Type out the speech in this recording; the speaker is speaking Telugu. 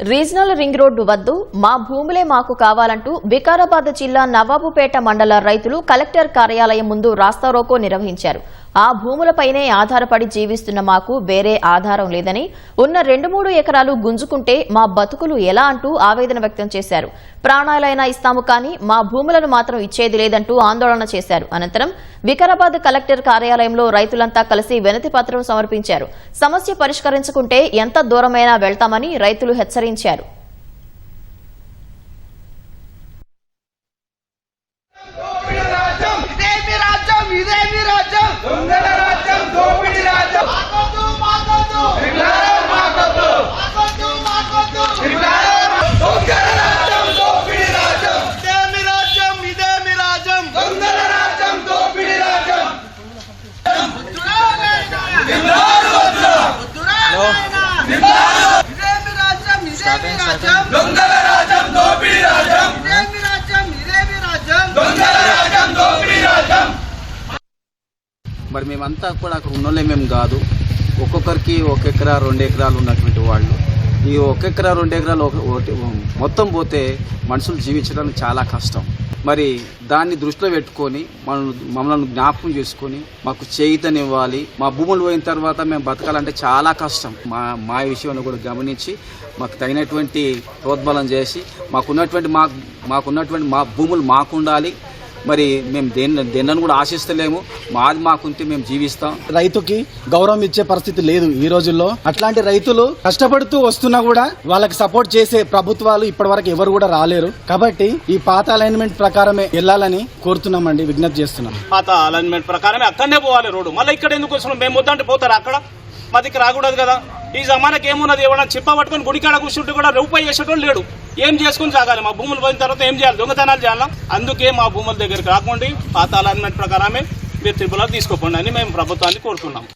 రీజనల్ రింగ్ రోడ్డు వద్దు మా భూములే మాకు కావాలంటూ వికారాబాద్ జిల్లా నవాబుపేట మండల రైతులు కలెక్టర్ కార్యాలయం ముందు రాస్తారోకో నిర్వహించారు. ఆ భూములపైనే ఆధారపడి జీవిస్తున్న మాకు వేరే ఆధారం లేదని ఉన్న రెండు మూడు ఎకరాలు గుంజుకుంటే మా బతుకులు ఎలా అంటూ ఆవేదన వ్యక్తం చేశారు. ప్రాణాలైనా ఇస్తాము కానీ మా భూములను మాత్రం ఇచ్చేది లేదంటూ ఆందోళన చేశారు. అనంతరం వికారాబాద్ కలెక్టర్ కార్యాలయంలో రైతులంతా కలిసి వినతి పత్రం సమర్పించారు. సమస్య పరిష్కరించుకుంటే ఎంత దూరమైనా వెళ్తామని రైతులు హెచ్చరించారు. మరి మేమంతా కూడా అక్కడ ఉన్నోళ్ళే మేము కాదు. ఒక్కొక్కరికి ఒక ఎకరా రెండు ఎకరాలు ఉన్నటువంటి వాళ్ళు. ఈ ఒక ఎకరా రెండు ఎకరాలు మొత్తం పోతే మనుషులు జీవించడానికి చాలా కష్టం. మరి దాన్ని దృష్టిలో పెట్టుకొని మనం మమ్మల్ని జ్ఞాపకం చేసుకొని మాకు చేయితనివ్వాలి మా భూములు పోయిన తర్వాత మేము బతకాలంటే చాలా కష్టం. మా మా విషయంలో కూడా గమనించి మాకు తగినటువంటి ప్రోద్బలం చేసి మాకున్నటువంటి మా మాకున్నటువంటి మా భూములు మాకు ఉండాలి మరి మేము దేన్ని దేన్నను కూడా ఆశిస్తలేము. మాది మాకుంటే మేము జీవిస్తాం. రైతుకి గౌరవం ఇచ్చే పరిస్థితి లేదు ఈ రోజుల్లో. అట్లాంటి రైతులు కష్టపడుతూ వస్తున్నా కూడా వాళ్ళకి సపోర్ట్ చేసే ప్రభుత్వాలు ఇప్పటి వరకు ఎవరు కూడా రాలేరు. కాబట్టి ఈ పాత అలైన్మెంట్ ప్రకారమే వెళ్ళాలని కోరుతున్నామండి విజ్ఞప్తి చేస్తున్నాం. పాత అలైన్మెంట్ ప్రకారమే అక్కడనే పోవాలి రోడ్డు. మళ్ళీ ఇక్కడ ఎందుకు వస్తున్నాం? మేము వద్దంటే పోతారు అక్కడ? మా దగ్గర రాకూడదు కదా. ఈ జమానకి ఏమున్నది? ఏమన్నా చిప్ప పట్టుకొని గుడికాడ కూర్చుంటే కూడా రూపాయి చేసేటోళ్ళు లేడు. ఏం చేసుకుని సాగాలి? మా భూములు పోయిన తర్వాత ఏం చేయాలి? దొంగతనాలు చేయాలా? అందుకే మా భూముల దగ్గరికి రాకుండా. పాత అలైన్మెంట్ ప్రకారమే మీరు త్రిపుల తీసుకోకండి అని మేము ప్రభుత్వాన్ని కోరుతున్నాం